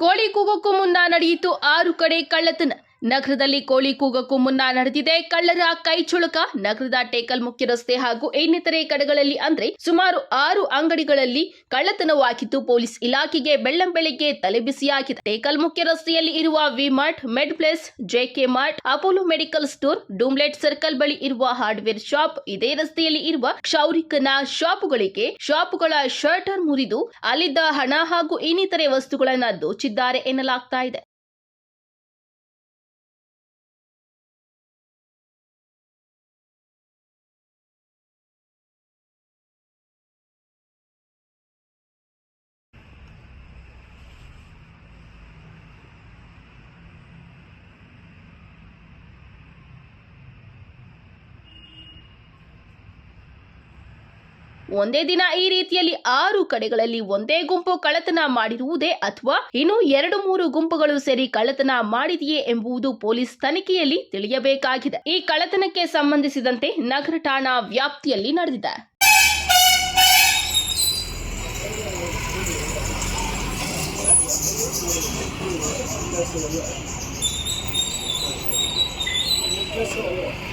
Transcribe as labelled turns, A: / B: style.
A: ಕೋಳಿ ಕೂಗಕ್ಕೂ ಮುನ್ನ ನಡೆಯಿತು ಆರು ಕಡೆ ಕಳ್ಳತನ. ನಗರದಲ್ಲಿ ಕೋಳಿ ಕೂಗಕ್ಕೂ ಮುನ್ನ ನಡೆದಿದೆ ಕಳ್ಳರ ಕೈಚುಳುಕ ನಗರದ ಟೇಕಲ್ ಮುಖ್ಯ ರಸ್ತೆ ಹಾಗೂ ಇನ್ನಿತರೆ ಕಡೆಗಳಲ್ಲಿ ಅಂದ್ರೆ ಸುಮಾರು ಆರು ಅಂಗಡಿಗಳಲ್ಲಿ ಕಳ್ಳತನವಾಗಿದ್ದು ಪೊಲೀಸ್ ಇಲಾಖೆಗೆ ಬೆಳ್ಳಂ ಬೆಳಿಗ್ಗೆ ತಲೆಬಿಸಿಯಾಗಿದೆ ಟೇಕಲ್ ಮುಖ್ಯ ರಸ್ತೆಯಲ್ಲಿ ಇರುವ V mart med place JK mart, Apollo medical store, ಡೂಮ್ಲೆಟ್ circle ಬಳಿ ಇರುವ ಹಾರ್ಡ್ವೇರ್ ಶಾಪ್, ಇದೇ ರಸ್ತೆಯಲ್ಲಿ ಇರುವ ಕ್ಷೌರಿಕನ ಶಾಪ್ಗಳಿಗೆ ಶಾಪ್ಗಳ ಶರ್ಟರ್ ಮುರಿದು ಅಲ್ಲಿದ್ದ ಹಣ ಹಾಗೂ ಇನ್ನಿತರೆ ವಸ್ತುಗಳನ್ನ ದೋಚಿದ್ದಾರೆ ಎನ್ನಲಾಗ್ತಾ ಇದೆ. ಒಂದೇ ದಿನ ಈ ರೀತಿಯಲ್ಲಿ ಆರು ಕಡೆಗಳಲ್ಲಿ ಒಂದೇ ಗುಂಪು ಕಳ್ಳತನ ಮಾಡಿರುವುದೇ ಅಥವಾ ಇನ್ನು ಎರಡು ಮೂರು ಗುಂಪುಗಳು ಸೇರಿ ಕಳ್ಳತನ ಮಾಡಿದೆಯೇ ಎಂಬುದು ಪೊಲೀಸ್ ತನಿಖೆಯಲ್ಲಿ ತಿಳಿಯಬೇಕಾಗಿದೆ ಈ ಕಳ್ಳತನಕ್ಕೆ ಸಂಬಂಧಿಸಿದಂತೆ ನಗರ ಠಾಣಾ ವ್ಯಾಪ್ತಿಯಲ್ಲಿ ನಡೆದಿದೆ Thank.